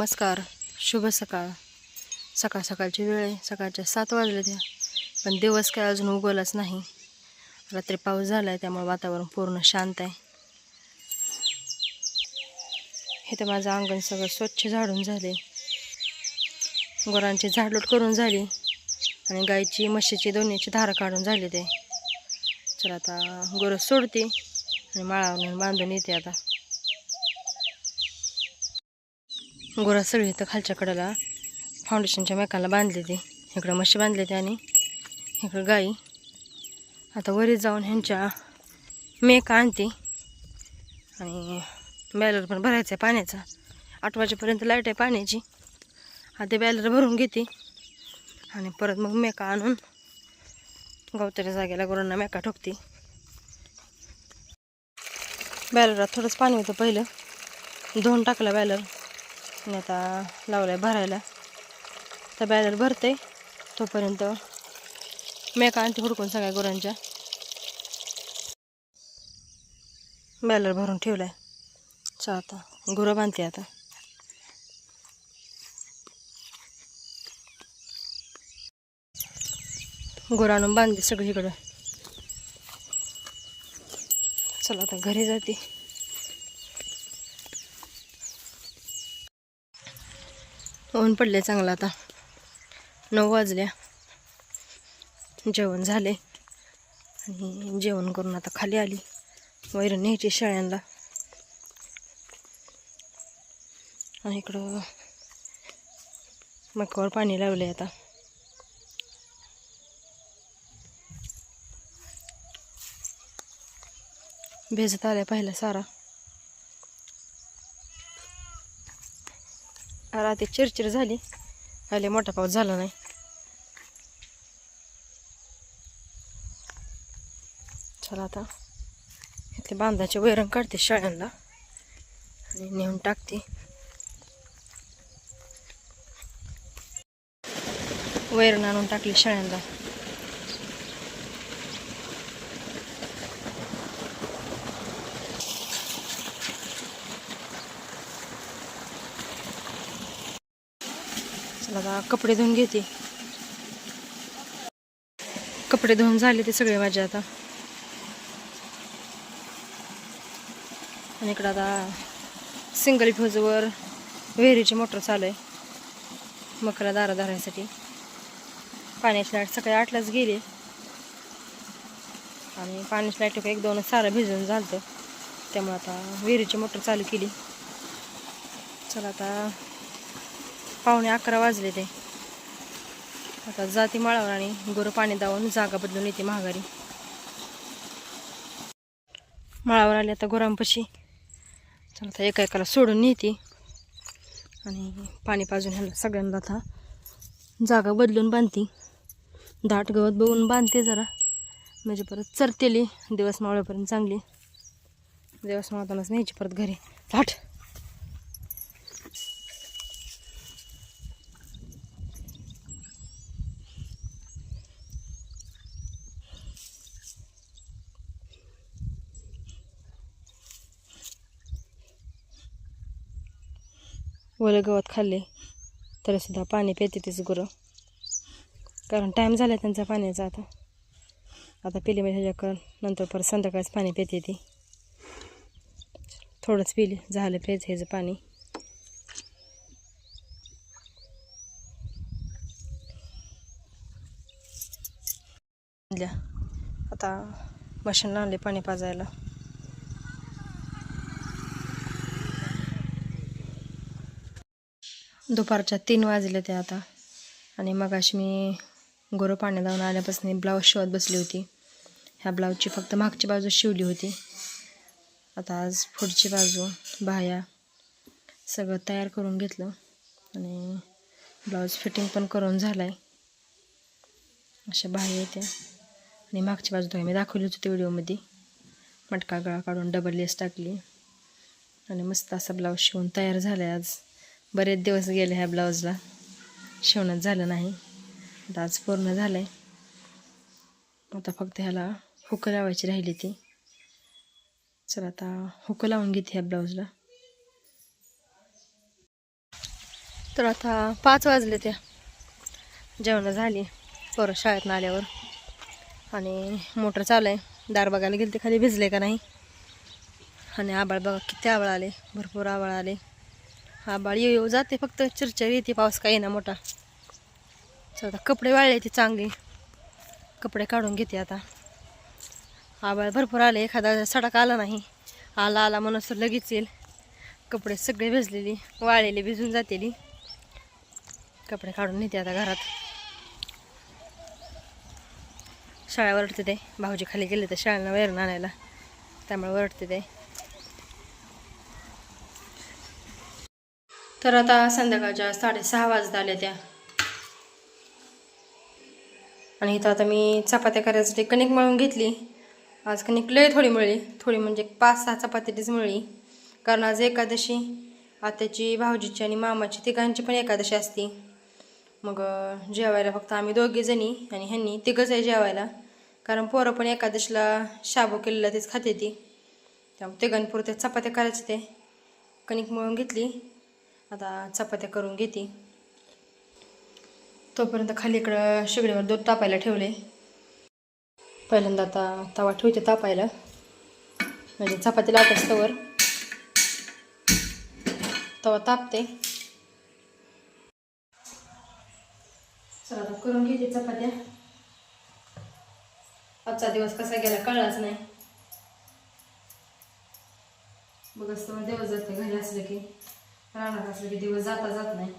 नमस्कार. शुभ सकाळ. सकाळ सकाळची वेळ आहे. सकाळच्या सात वाजले त्या पण दिवस काय अजून उगवलाच नाही. रात्री पाऊस झाला आहे त्यामुळे वातावरण पूर्ण शांत आहे. हे तर माझं अंगण सगळं स्वच्छ झाडून झाले. गुरांची झाडलोट करून झाली. आणि गाईची म्हशीची दोन्हीची धारा काढून झाली ते. चला आता गुरं सोडते आणि माळावर बांधून येते आता. गोरा सगळी इथं खालच्या कडेला फाउंडेशनच्या मेकाला बांधले ते. इकडं म्हशी बांधले ते आणि इकडं गाई. आता वरी जाऊन ह्यांच्या मेका आणते. आणि बॅलर पण भरायचं आहे पाण्याचा. आठ वाजेपर्यंत लाइट आहे पाण्याची. आता बॅलर भरून घेते. आणि परत मग मेका आणून गवताच्या जागेला गुरांना मेका ठोकते. बॅलरात थोडंच पाणी होतं पहिलं. धुवून टाकलं बॅलर. मी आता लावलं आहे भरायला. तर बॅलर भरते. तोपर्यंत मेका आणते हुडकून सगळ्या गुरांच्या. बॅलर भरून ठेवलाय. आहे चा आता गुरं बांधते आता. गुरं आणून बांधते सगळीकडं. चला आता घरी जाते. ऊन पडले चांगलं आता. नऊ वाजल्या जेवण झाले. आणि जेवण करून आता खाली आली. वैरण न्यायची शाळ्यांना आणि इकडं मकावर पाणी लावले आता. भेजत आल्या पहिला सारा. रात्री चिरचिर झाली. आले मोठा पाऊस झाला नाही. चला आता इथले बांधाचे वैरण काढते शाळ्यांना आणि नेऊन टाकते. वैरण आणून टाकली शाळ्यांना चला आता कपडे धुवून घेते. कपडे धुवून झाले ते सगळे माझे आता. आणि इकडं आता सिंगल फ्यूजवर विहिरीची मोटर चालू आहे. मकरा दारा धरायसाठी पाण्याची लाइट सकाळी आठलाच गेली. आणि पाण्याची लाइट एक दोन सारं भिजून झालं त्यामुळे आता विहिरीची मोटर चालू केली. चला आता पावणे अकरा वाजले ते. आता जाती माळावर आणि गोरं पाणी दावून जागा बदलून येते महागारी. माळावर आले आता गोरांपाशी. चला आता एका एकाला सोडून नेते आणि पाणी पाजून ह्याला सगळ्यांना आता जागा बदलून बांधते. दाट गवत बघून बांधते जरा. म्हणजे परत चरतेली दिवस मावळेपर्यंत चांगली. दिवस मावतानाच न्यायची परत घरी. दाट ओलं गवत खाल्ले तरीसुद्धा पाणी पिते तीच गुरं. कारण टाईम झाला त्यांचा पाण्याचा आता. आता पिली म्हणजे ह्याच्याकडं नंतर परत संध्याकाळीच पाणी पिते ती. थोडंच पिली झालं प्यायचं ह्याचं पाणी. द्या आता मशीन आणले पाणी पाजायला. दुपारच्या तीन वाजले ते आता. आणि मग अशी मी गोरं पाण्यात जाऊन आल्यापासून ब्लाऊज शिवत बसली होती. ह्या ब्लाऊजची फक्त मागची बाजू शिवली होती. आता आज पुढची बाजू बाह्या सगळं तयार करून घेतलं. आणि ब्लाऊज फिटिंग पण करून झालं आहे अशा बाह्या येत्या. आणि मागची बाजू तुम्ही मी दाखवली होती त्या व्हिडिओमध्ये. मटका गळा काढून डबल लेस टाकली. आणि मस्त असा ब्लाऊज शिवून तयार झाला आहे आज. बरेच दिवस गेले ह्या ब्लाऊजला. शिवणंच झालं नाही. आता आज पूर्ण झालं आहे आता फक्त ह्याला हुकं लावायची राहिली ती. चला आता हुक लावून घेते ह्या ब्लाऊजला. तर आता पाच वाजले त्या जेवणं झाली. परत शाळेतनं आल्यावर. आणि मोटर चालू आहे दार बघायला गेले ते खाली भिजले का नाही. आणि आबाळ बघा किती आबाळ आले. भरपूर आबाळ आले. हा येऊ येऊ जाते. फक्त चिरचर येते पाऊस काही ना मोठा. चला कपडे वाळले ते चांगले. कपडे काढून घेते आता. आबाळ भरपूर आले. एखादा सडक आला नाही. आला आला म्हणून तर लगेच येईल. कपडे सगळे भिजलेली वाळलेली भिजून जातेली. कपडे काढून नेते आता घरात. शाळा वरडते ते. भाऊजी खाली गेले तर शाळेला वैरण आणायला. त्यामुळे वरटते ते. तर आता संध्याकाळच्या साडेसहा वाजता आल्या त्या. आणि इथं आता मी चपात्या करायसाठी कणिक मळून घेतली. आज कणिक लय थोडी मिळली. थोडी म्हणजे पाच सहा चपात्याचीच मिळली. कारण आज एकादशी. आत्याची भाऊजीची आणि मामाची तिघांची पण एकादशी असती. मग जेवायला फक्त आम्ही दोघी जणी आणि ह्यांनी तिघंच आहे जेवायला. कारण पोरं पण एकादशीला शाबू केलेला तेच खाते ती. त्यामुळे तिघांपुरते चपात्या करायचे ते कणिक मळून घेतली. आता चपात्या करून घेते. तोपर्यंत खाली इकडं शिगडीवर दूध तापायला ठेवले. पहिल्यांदा आता तवा ठेवते तापायला. म्हणजे चपाती लावत असतोवर तवा तापते. चला आता करून घेते चपात्या. आजचा दिवस कसा गेला कळलाच नाही. बघ असतं दिवस जाते घरी असलं की. रानात असलं की दिवस जाता जात नाही.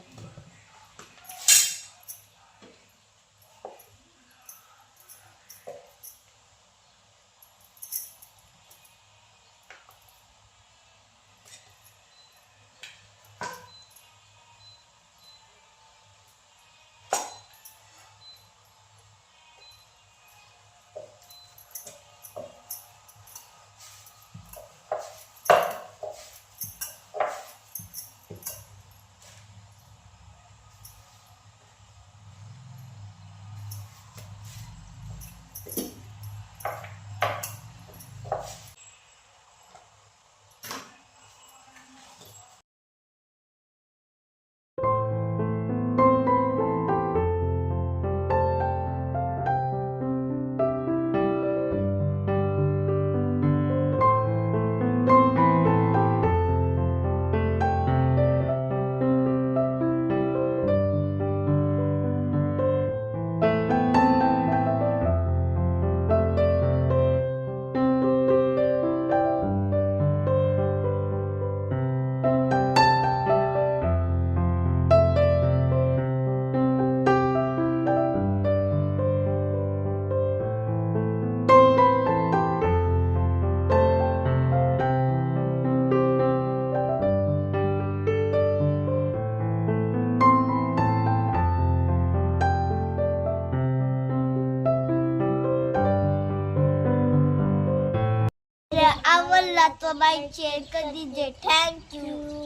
बाय तो कधी जे. थँक्यू